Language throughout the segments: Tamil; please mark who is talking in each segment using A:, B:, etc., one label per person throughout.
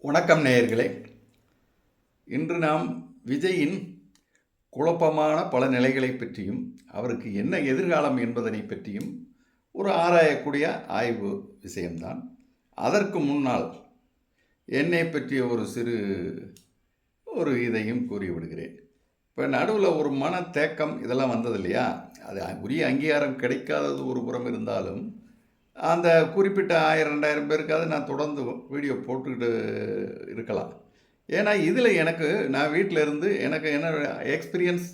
A: வணக்கம் நேயர்களே. இன்று நாம் விஜயின் குழப்பமான பல நிலைகளை பற்றியும் அவருக்கு என்ன எதிர்காலம் என்பதனை பற்றியும் ஒரு ஆராயக்கூடிய ஆய்வு விஷயம்தான். அதற்கு முன்னால் என்னை பற்றிய ஒரு சிறு ஒரு இதையும் கூறிவிடுகிறேன். இப்போ நடுவில் ஒரு மன தேக்கம் இதெல்லாம் வந்தது இல்லையா அது உரிய அங்கீகாரம் கிடைக்காதது ஒரு புறம் இருந்தாலும் அந்த குறிப்பிட்ட ஆயிரம் ரெண்டாயிரம் பேருக்காவது நான் தொடர்ந்து வீடியோ போட்டுக்கிட்டு இருக்கலாம். ஏன்னா இதில் எனக்கு நான் வீட்டில் இருந்து எனக்கு என்ன எக்ஸ்பீரியன்ஸ்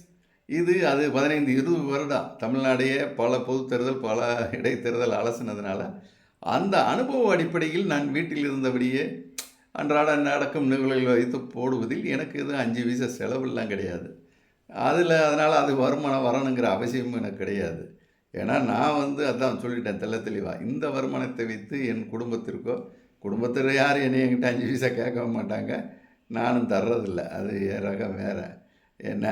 A: இது அது பதினைந்து இருபது வருடம் தமிழ்நாடையே பல பொது தேர்தல் பல இடைத்தேர்தல் அலசினதுனால அந்த அனுபவ அடிப்படையில் நான் வீட்டில் இருந்தபடியே அன்றாட நடக்கும் நிகழ்வுகள் வைத்து போடுவதில் எனக்கு எதுவும் அஞ்சு வீச செலவெல்லாம் கிடையாது. அதில் அதனால் அது வருமானம் வரணுங்கிற அவசியமும் எனக்கு கிடையாது. ஏன்னா நான் வந்து அதான் சொல்லிட்டேன் தெள்ள தெளிவாக இந்த வருமானத்தை வைத்து என் குடும்பத்திற்கோ குடும்பத்தில் யாரும் என்னை என்கிட்ட அஞ்சு பைசா கேட்க மாட்டாங்க. நானும் தர்றதில்ல அது ரகம் வேறு. என்ன?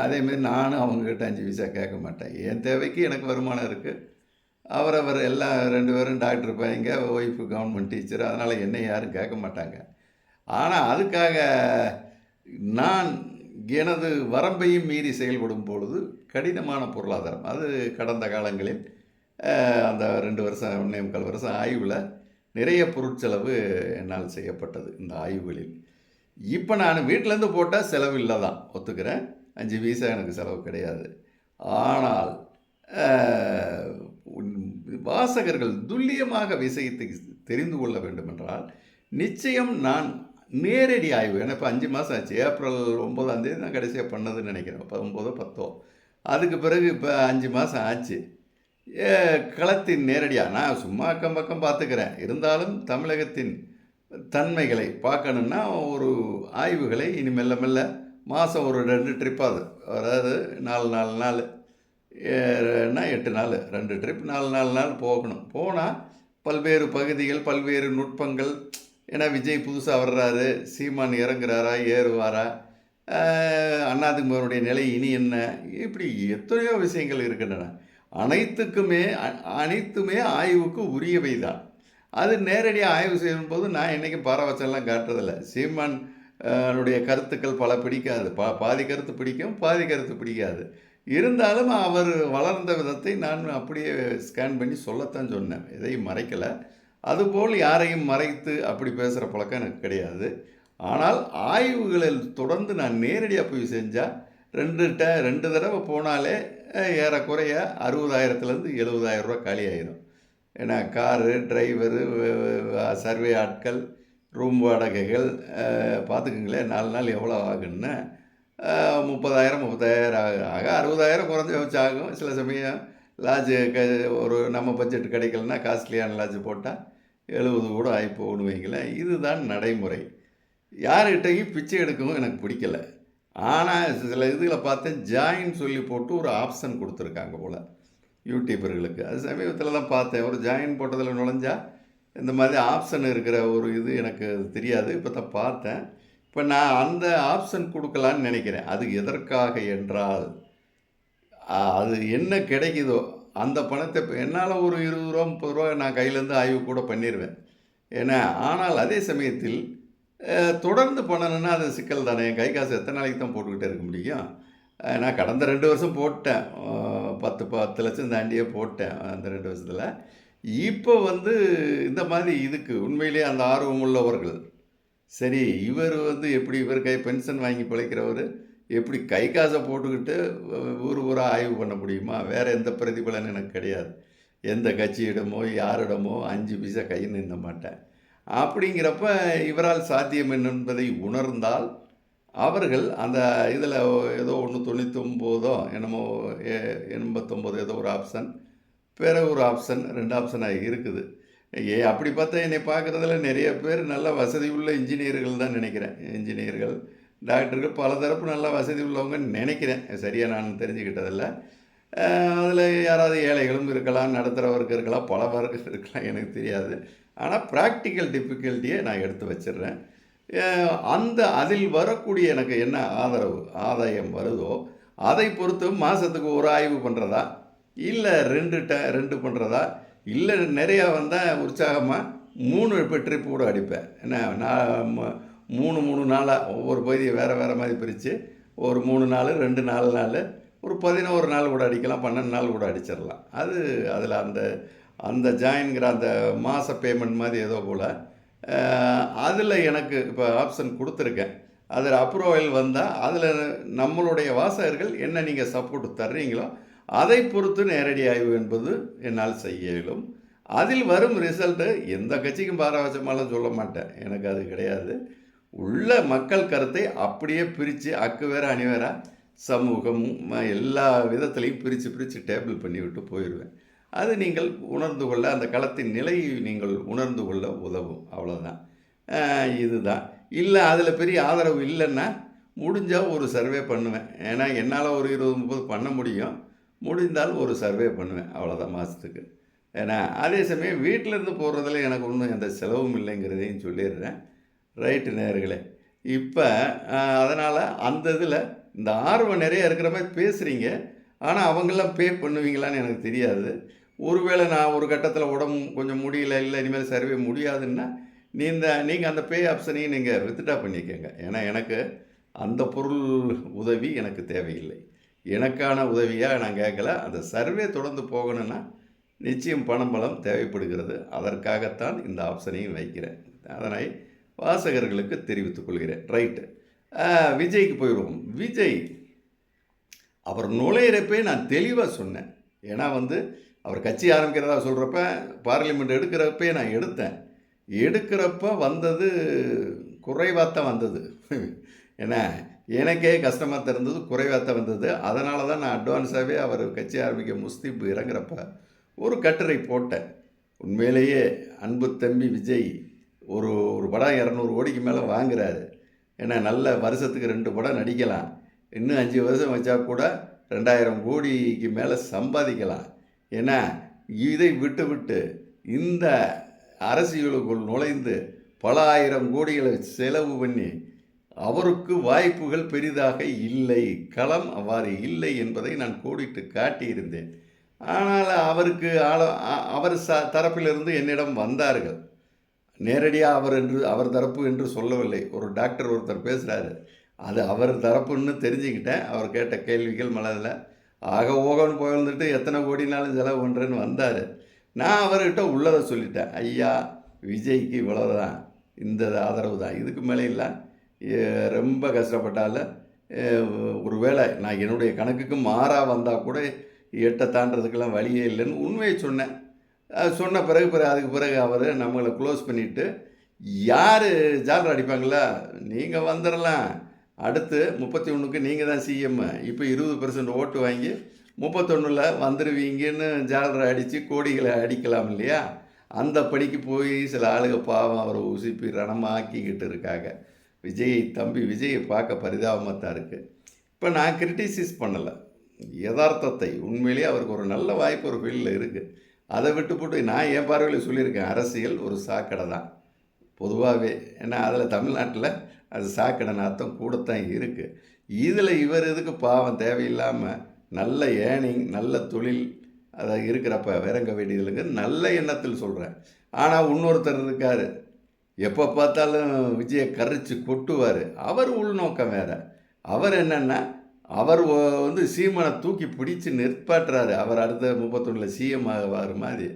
A: அதேமாரி நானும் அவங்கக்கிட்ட அஞ்சு பைசா கேட்க மாட்டேன். என் தேவைக்கு எனக்கு வருமானம் இருக்குது அவரவர் எல்லாம் ரெண்டு பேரும் டாக்டர் பையங்க ஒய்ஃபு கவர்மெண்ட் டீச்சர் அதனால் என்னை யாரும் கேட்க மாட்டாங்க. ஆனால் அதுக்காக நான் எனது வரம்பையும் மீறி செயல்படும் பொழுது கடினமான பொருளாதாரம். அது கடந்த காலங்களில் அந்த ரெண்டு வருஷம் ஒன்றே முக்கால் வருஷம் ஆய்வில் நிறைய பொருட்செலவு என்னால் செய்யப்பட்டது இந்த ஆய்வுகளில் இப்போ நான் வீட்டிலேருந்து போட்டால் செலவு இல்லை தான் ஒத்துக்கிறேன். அஞ்சு பைசா எனக்கு செலவு கிடையாது. ஆனால் வாசகர்கள் துல்லியமாக விஷயத்தை தெரிந்து கொள்ள வேண்டுமென்றால் நிச்சயம் நான் நேரடி ஆய்வு. ஏன்னா இப்போ அஞ்சு மாதம் ஆச்சு. ஏப்ரல் ஒம்பதாந்தேதி நான் கடைசியாக பண்ணதுன்னு நினைக்கிறேன். இப்போ ஒம்போதோ பத்தோ. அதுக்கு பிறகு இப்போ அஞ்சு மாதம் ஆச்சு. ஏ, களத்தின் நேரடியாக நான் சும்மா அக்கம் பக்கம் பார்த்துக்கிறேன். இருந்தாலும் தமிழகத்தின் தன்மைகளை பார்க்கணுன்னா ஒரு ஆய்வுகளை இனி மெல்ல மெல்ல மாதம் ஒரு ரெண்டு ட்ரிப்பாது அதாவது நாலு நாலு நாள் ஏன்னா எட்டு நாள் ரெண்டு ட்ரிப் நாலு நாலு நாள் போகணும். போனால் பல்வேறு பகுதிகள் பல்வேறு நுட்பங்கள் ஏன்னா விஜய் புதுசாக வர்றாரு சீமான் இறங்குறாரா ஏறுவாரா? அண்ணாதிமுகனுடைய நிலை இனி என்ன? இப்படி எத்தனையோ விஷயங்கள் இருக்கின்றன. அனைத்துக்குமே அனைத்துமே ஆய்வுக்கு உரியவை தான் அது நேரடியாக ஆய்வு செய்யும்போது நான் என்றைக்கும் பாரபட்சம்லாம் காட்டுறதில்ல. சீமான் அவனுடைய கருத்துக்கள் பல பிடிக்காது. பா பாதி கருத்து பிடிக்கும் பாதி கருத்து பிடிக்காது. இருந்தாலும் அவர் வளர்ந்த விதத்தை நான் அப்படியே ஸ்கேன் பண்ணி சொல்லத்தான் சொன்னேன். எதையும் மறைக்கலை. அதுபோல் யாரையும் மறைத்து அப்படி பேசுகிற பழக்கம் எனக்கு கிடையாது. ஆனால் ஆய்வுகளில் தொடர்ந்து நான் நேரடியாக போய் செஞ்சால் ரெண்டு ட ரெண்டு தடவை போனாலே ஏறக்குறைய அறுபதாயிரத்துலேருந்து எழுபதாயிரம் ரூபா காலி ஆயிரும் ஏன்னா காரு டிரைவரு சர்வே ஆட்கள் ரூம் வாடகைகள் பார்த்துக்குங்களேன் நாலு நாள் எவ்வளோ ஆகுன்னு முப்பதாயிரம் முப்பதாயிரம் ஆக ஆக அறுபதாயிரம் குறைஞ்ச வச்சு ஆகும் சில சமயம் லாட்ஜு க ஒரு நம்ம பட்ஜெட் கிடைக்கலன்னா காஸ்ட்லியான லாட்ஜ் போட்டால் எழுபது கூட ஆகி போகணும் வைங்களேன். இதுதான் நடைமுறை. யார்கிட்டையும் பிச்சை எடுக்கவும் எனக்கு பிடிக்கல. ஆனால் சில இதில் பார்த்தேன் ஜாயின் சொல்லி போட்டு ஒரு ஆப்ஷன் கொடுத்துருக்காங்க போல் யூடியூபர்களுக்கு அது சமீபத்தில் தான் பார்த்தேன். ஒரு ஜாயின் போட்டதில் நுழைஞ்சா இந்த மாதிரி ஆப்ஷன் இருக்கிற ஒரு இது எனக்கு தெரியாது. இப்போ தான் பார்த்தேன். இப்போ நான் அந்த ஆப்ஷன் கொடுக்கலான்னு நினைக்கிறேன். அது எதற்காக என்றால் அது என்ன கிடைக்குதோ அந்த பணத்தை இப்போ என்னால் ஒரு இருபது ரூபா முப்பது ரூபா நான் கையிலேருந்து ஆய்வு கூட பண்ணிடுவேன் ஏன்னா ஆனால் அதே சமயத்தில் தொடர்ந்து பண்ணணும்னா அது சிக்கல் தானே. என் கை காசு எத்தனை நாளைக்கு தான் போட்டுக்கிட்டே இருக்க முடியும்? நான் கடந்த ரெண்டு வருஷம் போட்டேன். பத்து பத்து லட்சம் தாண்டியே போட்டேன் அந்த ரெண்டு வருஷத்தில். இப்போ வந்து இந்த மாதிரி இதுக்கு உண்மையிலே அந்த ஆர்வம் உள்ளவர்கள். சரி இவர் வந்து எப்படி இவர் கை பென்ஷன் வாங்கி பிழைக்கிறவர்? எப்படி கை காசை போட்டுக்கிட்டு ஊர் ஊராக ஆய்வு பண்ண முடியுமா? வேறு எந்த பிரதிபலனும் எனக்கு கிடையாது. எந்த கட்சியிடமோ யாரிடமோ அஞ்சு பைசா கை நின்ற மாட்டேன். அப்படிங்கிறப்ப இவரால் சாத்தியம் என்பதை உணர்ந்தால் அவர்கள் அந்த இதில் ஏதோ ஒன்று தொண்ணூத்தொம்போதோ என்னமோ எண்பத்தொம்போது ஏதோ ஒரு ஆப்ஷன் பிற ஒரு ஆப்ஷன் ரெண்டு ஆப்ஷனாக இருக்குது. ஏ அப்படி பார்த்தா என்னை பார்க்குறதுல நிறைய பேர் நல்ல வசதி உள்ள இன்ஜினியர்கள் தான் நினைக்கிறேன். இன்ஜினியர்கள் டாக்டருக்கு பல தரப்பு நல்ல வசதி உள்ளவங்கன்னு நினைக்கிறேன். சரியாக நான் தெரிஞ்சுக்கிட்டதில்ல. அதில் யாராவது ஏழைகளும் இருக்கலாம் நடத்துகிறவருக்கு இருக்கலாம் பல பேருக்கு இருக்கலாம் எனக்கு தெரியாது. ஆனால் ப்ராக்டிக்கல் டிஃபிகல்ட்டியை நான் எடுத்து வச்சிடுறேன். அந்த அதில் வரக்கூடிய எனக்கு என்ன ஆதரவு ஆதாயம் வருதோ அதை பொறுத்து மாதத்துக்கு ஒரு ஆய்வு பண்ணுறதா இல்லை ரெண்டு ட ரெண்டு பண்ணுறதா இல்லை நிறையா வந்தால் உற்சாகமாக மூணு இப்போ ட்ரிப் கூட அடிப்பேன். என்ன நான் மூணு மூணு நாளாக ஒவ்வொரு பகுதியை வேறு வேறு மாதிரி பிரித்து ஒரு மூணு நாள் ரெண்டு நாலு நாள் ஒரு பதினோரு நாள் கூட அடிக்கலாம் பன்னெண்டு நாள் கூட அடிச்சிடலாம். அது அதில் அந்த அந்த ஜாயின்கிற அந்த மாத பேமெண்ட் மாதிரி ஏதோ போல். அதில் எனக்கு இப்போ ஆப்ஷன் கொடுத்துருக்கேன். அதில் அப்ரூவல் வந்தால் அதில் நம்மளுடைய வாசகர்கள் என்ன நீங்கள் சப்போர்ட் தர்றீங்களோ அதை பொறுத்து நேரடி ஆய்வு என்பது என்னால் செய்ய இயலும். அதில் வரும் ரிசல்ட்டு எந்த கட்சிக்கும் பாரபட்சமாலாம் சொல்ல மாட்டேன். எனக்கு அது கிடையாது. உள்ள மக்கள் கருத்தை அப்படியே பிரித்து அக்கு வேற அணி வேற சமூகம் எல்லா விதத்துலையும் பிரித்து பிரித்து டேபிள் பண்ணிவிட்டு போயிடுவேன். அது நீங்கள் உணர்ந்து கொள்ள அந்த களத்தின் நிலையை நீங்கள் உணர்ந்து கொள்ள உதவும். அவ்வளோதான் இதுதான். இல்லை அதில் பெரிய ஆதரவு இல்லைன்னா முடிஞ்சால் ஒரு சர்வே பண்ணுவேன். ஏன்னா என்னால் ஒரு இருபது முப்பது பண்ண முடியும். முடிந்தால் ஒரு சர்வே பண்ணுவேன். அவ்வளோதான் மாதத்துக்கு ஏன்னா அதே சமயம் வீட்டில் இருந்து போடுறதுல எனக்கு ஒன்றும் எந்த செலவும் இல்லைங்கிறதையும் சொல்லிடுறேன். ரைட்டு நேர்களே இப்போ அதனால் அந்த இதில் இந்த ஆர்வம் நிறைய இருக்கிற மாதிரி பேசுகிறீங்க ஆனால் அவங்கெல்லாம் பே பண்ணுவீங்களான்னு எனக்கு தெரியாது. ஒருவேளை நான் ஒரு கட்டத்தில் உடம்பு கொஞ்சம் முடியல இல்லை இனிமேல் சர்வே முடியாதுன்னா நீ இந்த நீங்கள் அந்த பே ஆப்ஷனையும் நீங்கள் வித்ட்ரா பண்ணிக்கோங்க. ஏன்னா எனக்கு அந்த பொருள் உதவி எனக்கு தேவையில்லை. எனக்கான உதவியாக நான் கேட்கல. அந்த சர்வே தொடர்ந்து போகணும்னா நிச்சயம் பணம் பலம் தேவைப்படுகிறது. அதற்காகத்தான் இந்த ஆப்ஷனையும் வைக்கிறேன். அதனை வாசகர்களுக்கு தெரிவித்துக் கொள்கிறேன். ரைட்டு விஜய்க்கு போயிடுவோம். விஜய் அவர் நுழையிறப்பே நான் தெளிவாக சொன்னேன். ஏன்னா வந்து அவர் கட்சி ஆரம்பிக்கிறதா சொல்கிறப்ப பார்லிமெண்ட் எடுக்கிறப்பே நான் எடுத்தேன். எடுக்கிறப்ப வந்தது குறைவாக தான் வந்தது. ஏன்னா எனக்கே கஷ்டமாக தான் குறைவாக தான் வந்தது. அதனால தான் நான் அட்வான்ஸாகவே அவர் கட்சி ஆரம்பிக்க முஸ்தீப் இறங்குறப்ப ஒரு கட்டுரை போட்டேன். உண்மையிலேயே அன்பு தம்பி விஜய் ஒரு ஒரு படம் இரநூறு கோடிக்கு மேலே வாங்குறாரு. ஏன்னா நல்ல வருஷத்துக்கு ரெண்டு படம் நடிக்கலாம். இன்னும் அஞ்சு வருஷம் வச்சா கூட ரெண்டாயிரம் கோடிக்கு மேலே சம்பாதிக்கலாம். ஏன்னா இதை விட்டு விட்டு இந்த அரசியலுக்குள் நுழைந்து பல ஆயிரம் கோடிகளை செலவு பண்ணி அவருக்கு வாய்ப்புகள் பெரிதாக இல்லை. களம் அவ்வாறு இல்லை என்பதை நான் கோடிட்டு காட்டியிருந்தேன். ஆனால் அவருக்கு ஆள அவர் ச தரப்பிலிருந்து என்னிடம் வந்தார்கள். நேரடியாக அவர் என்று அவர் தரப்பு என்று சொல்லவில்லை. ஒரு டாக்டர் ஒருத்தர் பேசுகிறாரு அது அவர் தரப்புன்னு தெரிஞ்சுக்கிட்டேன். அவர் கேட்ட கேள்விகள் மனதில். ஆக ஓகன்னு போயிருந்துட்டு எத்தனை கோடினாலும் செலவு பண்ணுறேன்னு வந்தார். நான் அவர்கிட்ட உள்ளதை சொல்லிட்டேன். ஐயா விஜய்க்கு இவ்வளவு தான் இந்த ஆதரவு தான். இதுக்கு மேலே இல்லை. ரொம்ப கஷ்டப்பட்டால ஒரு வேளை நான் என்னுடைய கணக்குக்கு மாறாக வந்தால் கூட எட்டை தாண்டதுக்கெல்லாம் வழியே இல்லைன்னு உண்மையை சொன்னேன். சொன்ன பிறகு பிறகு அதுக்கு பிறகு அவர் நம்மளை க்ளோஸ் பண்ணிவிட்டு யார் ஜாலர் அடிப்பாங்களா நீங்கள் வந்துடலாம் அடுத்து முப்பத்தி ஒன்றுக்கு நீங்கள் தான் சிஎம் இப்போ இருபது பெர்சன்ட் ஓட்டு வாங்கி முப்பத்தொன்னில் வந்துடுவீங்கன்னு ஜாலரை அடித்து கோடிகளை அடிக்கலாம் இல்லையா? அந்த படிக்கு போய் சில ஆளுக பாவம் அவரை உசுப்பி ரணமாக்கிக்கிட்டு இருக்காங்க. விஜய் தம்பி விஜயை பார்க்க பரிதாபமாக தான் இருக்குது இப்போ நான் கிரிட்டிசைஸ் பண்ணலை. யதார்த்தத்தை உண்மையிலேயே அவருக்கு ஒரு நல்ல வாய்ப்பு ஒரு ஃபீல்டில் இருக்குது அதை விட்டு போட்டு நான் என் பார்வையில் சொல்லியிருக்கேன் அரசியல் ஒரு சாக்கடை தான் பொதுவாகவே ஏன்னா அதில் தமிழ்நாட்டில் அது சாக்கடை நாத்தம் கூடத்தான் இருக்குது இதில் இவர் எதுக்கு பாவம் தேவையில்லாமல் நல்ல ஏர்னிங் நல்ல தொழில் அதை இருக்கிறப்ப விறங்க வேண்டியதுலங்க நல்ல எண்ணத்தில் சொல்கிறேன் ஆனால் இன்னொருத்தர் இருக்கார் எப்போ பார்த்தாலும் விஜயை கரைச்சி கொட்டுவார். அவர் உள்நோக்கம் வேற. அவர் என்னென்னா அவர் வந்து சீமனை தூக்கி பிடிச்சு நிற்பாட்டுறாரு. அவர் அடுத்த முப்பத்தொன்னில் சிஎம் ஆவார் மாதிரி.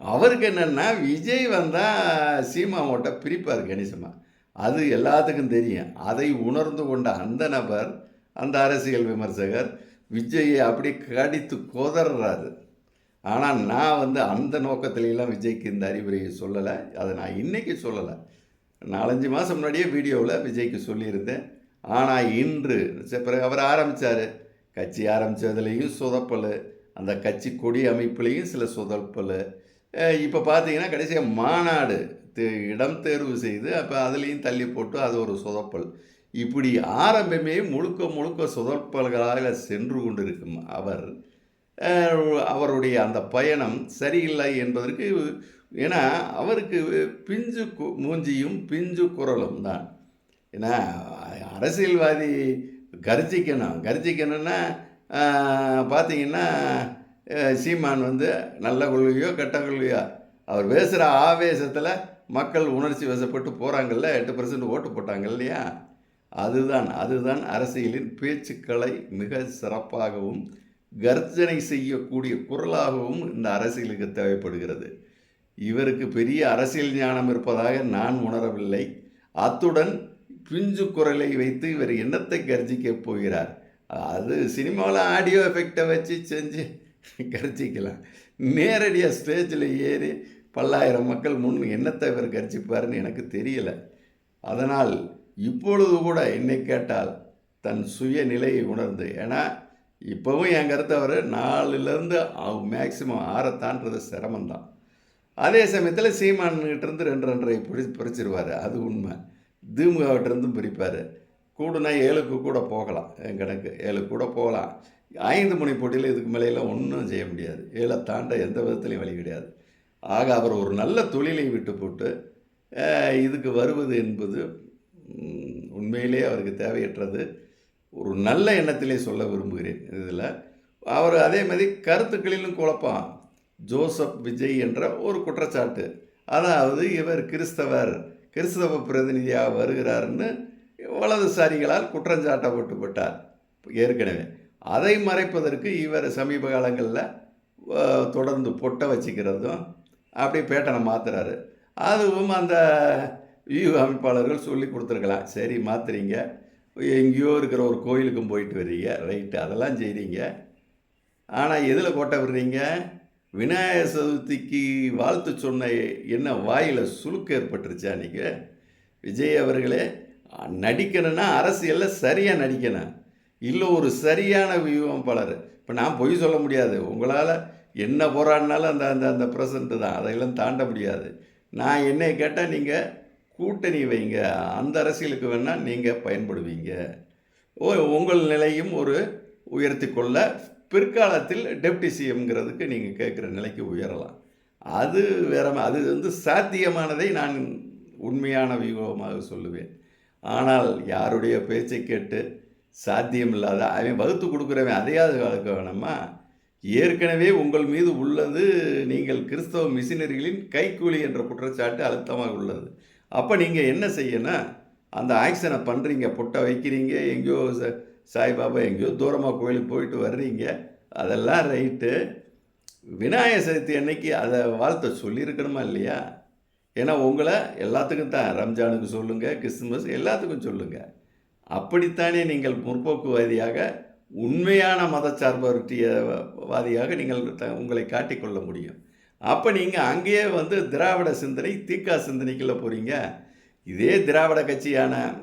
A: அவருக்கு என்னென்னா விஜய் வந்தால் சீமாவோட்ட பிரிப்பார் கணிசமாக அது எல்லாத்துக்கும் தெரியும். அதை உணர்ந்து கொண்ட அந்த நபர் அந்த அரசியல் விமர்சகர் விஜயை அப்படி கடித்து கொதறாரு. ஆனால் நான் வந்து அந்த நோக்கத்திலெல்லாம் விஜய்க்கு இந்த அறிவுரையை சொல்லலை. அதை நான் இன்றைக்கி சொல்லலை. நாலஞ்சு மாதம் முன்னாடியே வீடியோவில் விஜய்க்கு சொல்லியிருந்தேன். ஆனால் இன்று பிறகு அவர் ஆரம்பித்தார் கட்சி ஆரம்பித்ததுலேயும் சொதப்பல் அந்த கட்சி கொடி அமைப்புலேயும் சில சொதப்பல். இப்போ பார்த்தீங்கன்னா கடைசியாக மாநாடு தே- இடம் தேர்வு செய்து அப்போ அதுலேயும் தள்ளி போட்டு அது ஒரு சொதப்பல். இப்படி ஆரம்பமே முழுக்க முழுக்க சொதப்பல்களாக சென்று கொண்டிருக்கும் அவர். அவருடைய அந்த பயணம் சரியில்லை என்பதற்கு ஏன்னா அவருக்கு பிஞ்சு கு- மூஞ்சியும் பிஞ்சு குரலும் தான். ஏன்னா அரசியல்வாதி கர்ஜிக்கணும். கர்ஜிக்கணும்னா பார்த்தீங்கன்னா சீமான் வந்து நல்ல கொள்கையோ கெட்ட கொள்கையோ. அவர் பேசுகிற ஆவேசத்தில் மக்கள் உணர்ச்சி வசப்பட்டு போகிறாங்கல்ல எட்டு பர்சன்ட் ஓட்டு போட்டாங்க இல்லையா? அதுதான் அதுதான் அரசியலின் பேச்சுக்களை மிக சிறப்பாகவும் கர்ஜனை செய்யக்கூடிய குரலாகவும் இந்த அரசியலுக்கு தேவைப்படுகிறது. இவருக்கு பெரிய அரசியல் ஞானம் இருப்பதாக நான் உணரவில்லை. அத்துடன் பிஞ்சு குரலை வைத்து இவர் என்னத்தை கர்ஜிக்க போகிறார்? அது சினிமாவில் ஆடியோ எஃபெக்டை வச்சு செஞ்சு கர்ஜிக்கலாம். நேரடியாக ஸ்டேஜில் ஏறி பல்லாயிரம் மக்கள் முன் என்னத்தை இவர் கர்ஜிப்பாருன்னு எனக்கு தெரியல. அதனால் இப்பொழுது கூட என்னை கேட்டால் தன் சுய நிலையை உணர்ந்து ஏன்னா இப்போவும் என் கருத்தை அவர் நாலுலேருந்து மேக்சிமம் ஆறை தாண்டது சிரமம்தான். அதே சமயத்தில் சீமான்கிட்ட இருந்து ரெண்டு ரெண்டரை பிடி பிரிச்சிருவார் அது உண்மை. திமுகவிட்டிருந்தும் பிரிப்பார். கூடுனா ஏழுக்கு கூட போகலாம் என் கணக்கு. ஏழுக்கு கூட போகலாம். ஐந்து மணி போட்டியில் இதுக்கு மேலேயெல்லாம் ஒன்றும் செய்ய முடியாது. ஏழை தாண்ட எந்த விதத்துலையும் வழி கிடையாது. ஆக அவர் ஒரு நல்ல தொழிலை விட்டு போட்டு இதுக்கு வருவது என்பது உண்மையிலேயே உண்மையிலே அவருக்கு தேவையற்றது. ஒரு நல்ல எண்ணத்திலே சொல்ல விரும்புகிறேன் இதில். அவர் அதே மாதிரி கருத்துக்களிலும் குழப்பம். ஜோசப் விஜய் என்ற ஒரு குற்றச்சாட்டு. அதாவது இவர் கிறிஸ்தவர். கிறிஸ்தவ பிரதிநிதியாக வருகிறாருன்னு வலதுசாரிகளால் குற்றஞ்சாட்டப்பட்டு விட்டார் ஏற்கனவே. அதை மறைப்பதற்கு இவர் சமீப காலங்களில் தொடர்ந்து பொட்டை வச்சுக்கிறதும் அப்படி பேட்டனை மாற்றுறாரு அதுவும் அந்த வியூ அமைப்பாளர்கள் சொல்லி கொடுத்துருக்கலாம். சரி மாற்றுறீங்க எங்கேயோ இருக்கிற ஒரு கோயிலுக்கும் போயிட்டு வர்றீங்க. ரைட்டு அதெல்லாம் செய்கிறீங்க ஆனால் எதில் கோட்டை விடுறீங்க? விநாயகர் சதுர்த்திக்கு வாழ்த்து சொன்ன என்ன வாயில் சுழுக்கு ஏற்பட்டுருச்சா நீங்கள் விஜய் அவர்களே நடிக்கணும்னா அரசியலில் சரியாக நடிக்கணும். இல்லை ஒரு சரியான வியூகம் பலர். இப்போ நான் பொய் சொல்ல முடியாது. உங்களால் என்ன போராடினாலும் அந்த அந்த அந்த ப்ரெசண்ட்டு தான். அதையெல்லாம் தாண்ட முடியாது. நான் என்னை கேட்டால் நீங்கள் கூட்டணி வைங்க. அந்த அரசியலுக்கு வேணால் நீங்கள் பயன்படுவீங்க. ஓ உங்கள் நிலையும் ஒரு உயர்த்தி கொள்ள பிற்காலத்தில் டெப்டி சிஎம்ங்கிறதுக்கு நீங்கள் கேட்குற நிலைக்கு உயரலாம். அது வேற அது வந்து சாத்தியமானதை நான் உண்மையான வியூகமாக சொல்லுவேன். ஆனால் யாருடைய பேச்சை கேட்டு சாத்தியமில்லாத அவன் வகுத்து கொடுக்குறவன் அதையாவது வளர்க்க வேணாமா? ஏற்கனவே உங்கள் மீது உள்ளது நீங்கள் கிறிஸ்தவ மிஷினரிகளின் கைக்கூலி என்ற குற்றச்சாட்டு அழுத்தமாக உள்ளது. அப்போ நீங்கள் என்ன செய்யணும்? அந்த ஆக்ஷனை பண்ணுறீங்க பொட்டை வைக்கிறீங்க எங்கேயோ ச- சாய்பாபா எங்கேயோ தூரமாக கோயிலுக்கு போயிட்டு வர்றீங்க. அதெல்லாம் ரைட்டு. விநாயகர் சதுர்த்தி அன்னைக்கு அதை வாழ்த்த சொல்லியிருக்கணுமா இல்லையா? ஏன்னா உங்களை எல்லாத்துக்கும் தான். ரம்ஜானுக்கு சொல்லுங்கள் கிறிஸ்துமஸ் எல்லாத்துக்கும் சொல்லுங்கள் அப்படித்தானே நீங்கள் முற்போக்குவாதியாக உண்மையான மதச்சார்பற்றியவாதியாக நீங்கள் த- உங்களை காட்டிக்கொள்ள முடியும். அப்போ நீங்கள் அங்கேயே வந்து திராவிட சிந்தனை தீக்கா சிந்தனைக்குள்ளே போகிறீங்க இதே திராவிட கட்சியான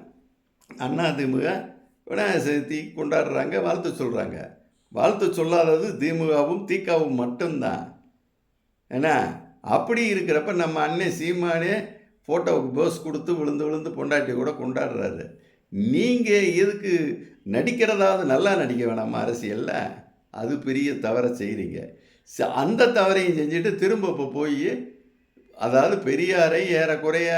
A: அதிமுக விநாயகர் சதுர்த்தி கொண்டாடுறாங்க வாழ்த்து சொல்கிறாங்க வாழ்த்து சொல்லாதது திமுகவும் தீக்காவும் மட்டும்தான். ஏன்னா அப்படி இருக்கிறப்ப நம்ம அண்ணன் சீமானே ஃபோட்டோவுக்கு போஸ் கொடுத்து விழுந்து விழுந்து பொண்டாட்டி கூட கொண்டாடுறாரு. நீங்கள் எதுக்கு நடிக்கிறதாவது நல்லா நடிக்க வேணாமா அரசியலில்? அது பெரிய தவறை செய்கிறீங்க ச- அந்த தவறையும் செஞ்சுட்டு திரும்ப இப்போ போய் அதாவது பெரியாரை ஏறக்குறைய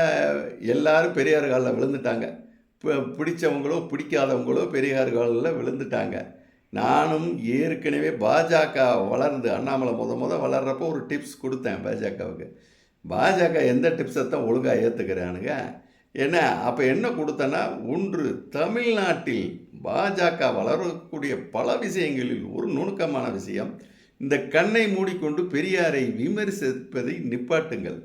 A: எல்லாரும் பெரியார் காலில் விழுந்துட்டாங்க. பிடிச்சவங்களோ பிடிக்காதவங்களோ பெரியார் காலில் விழுந்துட்டாங்க. நானும் ஏற்கனவே பாஜக வளர்ந்து அண்ணாமலை முத முத வளர்றப்போ ஒரு டிப்ஸ் கொடுத்தேன் பாஜகவுக்கு. பாஜக எந்த டிப்ஸை தான் ஒழுங்காக ஏற்றுக்கிறானுங்க என்ன அப்போ என்ன கொடுத்தேன்னா ஒன்று தமிழ்நாட்டில் பாஜக வளரக்கூடிய பல விஷயங்களில் ஒரு நுணுக்கமான விஷயம் இந்த கண்ணை மூடிக்கொண்டு பெரியாரை விமர்சிப்பதை நிப்பாட்டுங்கள்.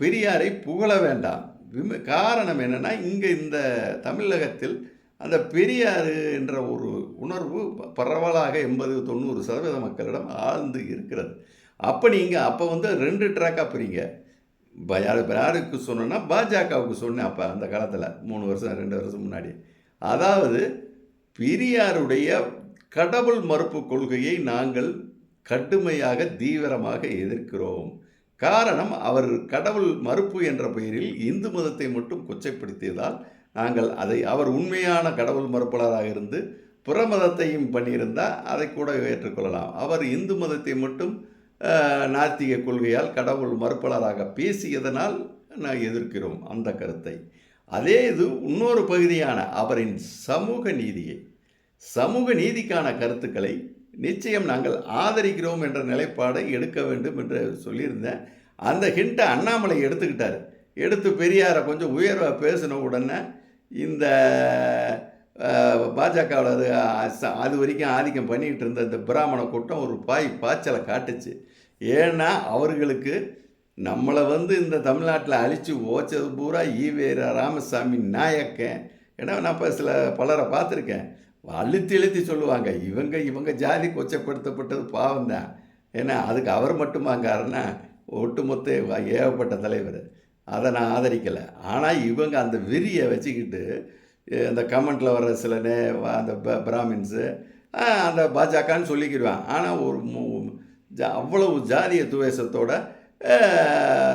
A: பெரியாரை புகழ வேண்டாம். விம காரணம் என்னென்னா இங்கே இந்த தமிழகத்தில் அந்த பெரியார் என்ற ஒரு உணர்வு பரவலாக எண்பது தொண்ணூறு சதவீத மக்களிடம் ஆழ்ந்து இருக்கிறது. அப்போ நீங்கள் அப்போ வந்து ரெண்டு ட்ராக்காக போகிறீங்க யார் யாருக்கு சொன்னேன்னா பாஜகவுக்கு சொன்னேன் அப்போ அந்த காலத்தில். மூணு வருஷம் ரெண்டு வருஷம் முன்னாடி. அதாவது பெரியாருடைய கடவுள் மறுப்பு கொள்கையை நாங்கள் கடுமையாக தீவிரமாக எதிர்க்கிறோம். காரணம் அவர் கடவுள் மறுப்பு என்ற பெயரில் இந்து மதத்தை மட்டும் கொச்சைப்படுத்தியதால் நாங்கள் அதை அவர் உண்மையான கடவுள் மறுப்பாளராக இருந்து புற மதத்தையும் பண்ணியிருந்தால் அதை கூட ஏற்றுக்கொள்ளலாம். அவர் இந்து மதத்தை மட்டும் நாத்திக கொள்கையால் கடவுள் மறுப்பாளராக பேசியதனால் நான் எதிர்க்கிறோம் அந்த கருத்தை. அதே இது இன்னொரு பகுதியான அவரின் சமூக நீதியை சமூக நீதிக்கான கருத்துக்களை நிச்சயம் நாங்கள் ஆதரிக்கிறோம் என்ற நிலைப்பாடை எடுக்க வேண்டும் என்று சொல்லியிருந்தேன். அந்த ஹிண்ட்டை அண்ணாமலை எடுத்துக்கிட்டார். எடுத்து பெரியாரை கொஞ்சம் உயர்வாக பேசின உடனே இந்த பாஜகவில் அது அது வரைக்கும் ஆதிக்கம் பண்ணிக்கிட்டு இருந்த இந்த பிராமண கூட்டம் ஒரு பாய் பாய்ச்சலை காட்டுச்சு. ஏன்னா அவர்களுக்கு நம்மளை வந்து இந்த தமிழ்நாட்டில் அழித்து ஓச்சது பூரா ஈவேர ராமசாமி நாயக்கன். ஏன்னா நான் இப்போ சில பலரை பார்த்துருக்கேன். அழுத்தி இழுத்தி சொல்லுவாங்க. இவங்க இவங்க ஜாதி கொச்சப்படுத்தப்பட்டது பாவம் தான். ஏன்னா அதுக்கு அவர் மட்டுமா காரணம் ஒட்டுமொத்த ஏகப்பட்ட தலைவர். அதை நான் ஆதரிக்கலை. ஆனால் இவங்க அந்த வெறியை வச்சுக்கிட்டு இந்த கமெண்ட்டில் வர்ற சில நே அந்த ப- பிராமின்ஸு அந்த பாஜகன்னு சொல்லிக்கிடுவான் ஆனால் ஒரு ஜா- அவ்வளவு ஜாதிய துவேஷத்தோட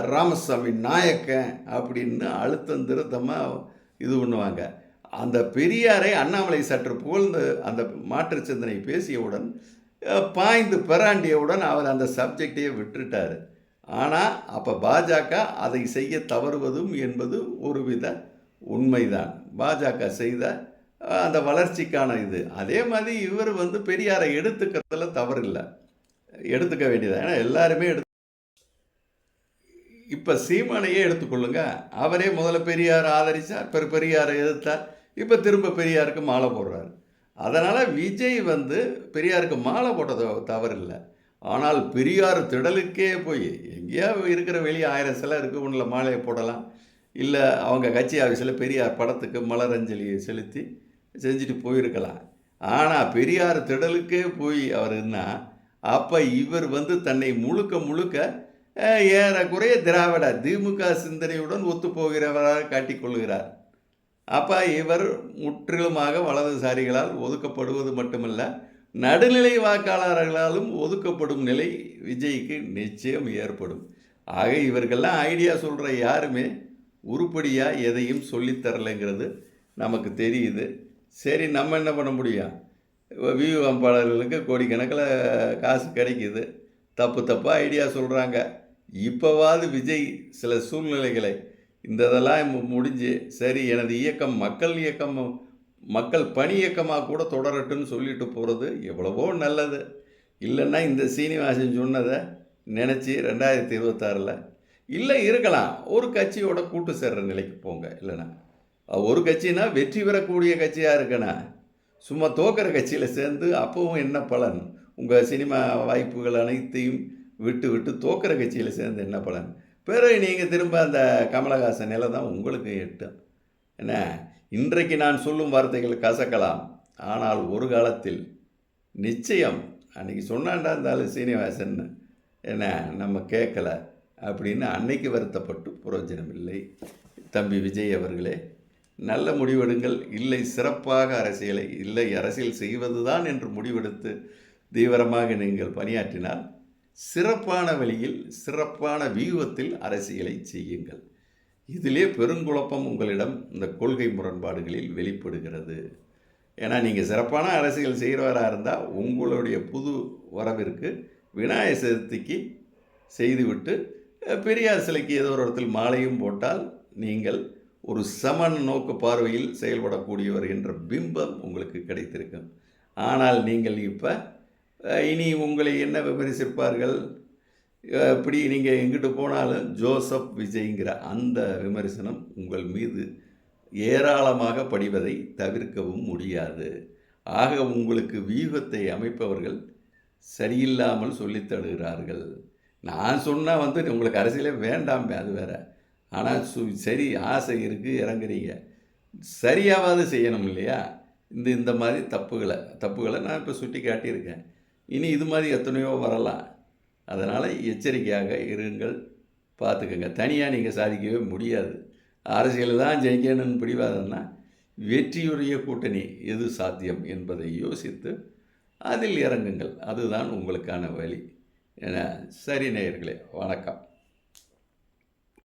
A: ராமசாமி நாயக்கன் அப்படின்னு அழுத்தம் திருத்தமாக இது பண்ணுவாங்க. அந்த பெரியாரை அண்ணாமலை சற்று புகழ்ந்து அந்த மாற்று சிந்தனை பேசியவுடன் பாய்ந்து பெறாண்டியவுடன் அவர் அந்த சப்ஜெக்டையே விட்டுட்டார். ஆனால் அப்போ பாஜக அதை செய்ய தவறுவதும் என்பது ஒருவித உண்மைதான். பாஜக செய்த அந்த வளர்ச்சிக்கான இது. அதே மாதிரி இவர் வந்து பெரியாரை எடுத்துக்கிறதுல தவறில்லை. எடுத்துக்க வேண்டியது ஏன்னா எல்லாருமே எடுத்து இப்போ சீமானையே எடுத்துக்கொள்ளுங்க. அவரே முதல்ல பெரியார் ஆதரித்தார் பெரு பெரியாரை எதிர்த்தார். இப்போ திரும்ப பெரியாருக்கு மாலை போடுறாரு. அதனால் விஜய் வந்து பெரியாருக்கு மாலை போட்டது தவறில்லை. ஆனால் பெரியார் திடலுக்கே போய் எங்கேயா இருக்கிற வெளியே ஆயிரம் சிலை இருக்குது ஒன்றில் மாலையை போடலாம். இல்லை அவங்க கட்சி ஆஃபீஸில் பெரியார் படத்துக்கு மலரஞ்சலி செலுத்தி செஞ்சுட்டு போயிருக்கலாம். ஆனால் பெரியார் திடலுக்கே போய் அவர் இருந்தால் அப்போ இவர் வந்து தன்னை முழுக்க முழுக்க ஏறக்குறைய திராவிட திமுக சிந்தனையுடன் ஒத்துப்போகிறவராக காட்டிக்கொள்கிறார் அப்போ இவர் முற்றிலுமாக வலதுசாரிகளால் ஒதுக்கப்படுவது மட்டுமல்ல நடுநிலை வாக்காளர்களாலும் ஒதுக்கப்படும் நிலை விஜய்க்கு நிச்சயம் ஏற்படும். ஆக இவர்கள்லாம் ஐடியா சொல்கிற யாருமே உருப்படியாக எதையும் சொல்லித் தரலைங்கிறது நமக்கு தெரியுது. சரி நம்ம என்ன பண்ண முடியும்? வியூ கோடிக்கணக்கில் காசு கிடைக்குது. தப்பு தப்பாக ஐடியா சொல்கிறாங்க இப்போவாது விஜய் சில சூழ்நிலைகளை இந்த இதெல்லாம் முடிஞ்சு சரி எனது இயக்கம் மக்கள் இயக்கம் மக்கள் பணி இயக்கமாக கூட தொடரட்டுன்னு சொல்லிட்டு போகிறது எவ்வளவோ நல்லது. இல்லைன்னா இந்த சீனிவாசன் சொன்னதை நினச்சி ரெண்டாயிரத்தி இருபத்தாறில் இல்லை இருக்கலாம் ஒரு கட்சியோட கூட்டு சேர்ற நிலைக்கு போங்க இல்லைனா ஒரு கட்சினா வெற்றி பெறக்கூடிய கட்சியாக இருக்கணா சும்மா தோக்கிற கட்சியில் சேர்ந்து அப்பவும் என்ன பலன்? உங்கள் சினிமா வாய்ப்புகள் அனைத்தையும் விட்டு விட்டு தோக்கிற கட்சியில் சேர்ந்து என்ன பலன்? பிறகு நீங்கள் திரும்ப அந்த கமலஹாசன் நிலை தான் உங்களுக்கு எட்டும் என்ன? இன்றைக்கு நான் சொல்லும் வார்த்தைகள் கசக்கலாம். ஆனால் ஒரு காலத்தில் நிச்சயம் அன்னைக்கு சொன்னான்டா இருந்தாலும் சீனிவாசன். என்ன? நம்ம கேட்கல. அப்படின்னு அன்னைக்கு வருத்தப்பட்டு புரோஜனம் இல்லை. தம்பி விஜய் அவர்களே நல்ல முடிவெடுங்கள். இல்லை சிறப்பாக அரசியலை இல்லை அரசியல் செய்வதுதான் என்று முடிவெடுத்து தீவிரமாக நீங்கள் பணியாற்றினால் சிறப்பான வழியில் சிறப்பான வியூகத்தில் அரசியலை செய்யுங்கள். இதிலே பெருங்குழப்பம் உங்களிடம் இந்த கொள்கை முரண்பாடுகளில் வெளிப்படுகிறது. ஏன்னா நீங்கள் சிறப்பான அரசியல் செய்கிறவராக இருந்தால் உங்களுடைய புது வரவிற்கு விநாயகர் சதுர்த்திக்கு செய்துவிட்டு பெரியார் சிலைக்கு ஏதோ ஒரு இடத்தில் மாலையும் போட்டால் நீங்கள் ஒரு சமன் நோக்கு பார்வையில் செயல்படக்கூடியவர் என்ற பிம்பம் உங்களுக்கு கிடைத்திருக்கும். ஆனால் நீங்கள் இப்போ இனி உங்களை என்ன விமர்சிப்பார்கள்? இப்படி நீங்கள் எங்கிட்டு போனாலும் ஜோசப் விஜய்ங்கிற அந்த விமர்சனம் உங்கள் மீது ஏராளமாக படிவதை தவிர்க்கவும் முடியாது. ஆக உங்களுக்கு வியூகத்தை அமைப்பவர்கள் சரியில்லாமல் சொல்லித் தருகிறார்கள். நான் சொன்னால் வந்து உங்களுக்கு அரசியலே வேண்டாமே அது வேற. ஆனால் சு சரி ஆசை இருக்குது இறங்குறீங்க. சரியாவது செய்யணும் இல்லையா? இந்த இந்த மாதிரி தப்புகளை தப்புகளை நான் இப்போ சுட்டி காட்டியிருக்கேன் இனி இது மாதிரி எத்தனையோ வரலாம். அதனால் எச்சரிக்கையாக இருங்கள். பார்த்துக்கோங்க. தனியாக நீங்கள் சாதிக்கவே முடியாது. அரசியல் தான் ஜெயிக்கணும்னு பிடிவாதம்னா வெற்றியுடைய கூட்டணி எது சாத்தியம் என்பதை யோசித்து அதில் இறங்குங்கள். அதுதான் உங்களுக்கான வழி. என சரி நேயர்களே வணக்கம்.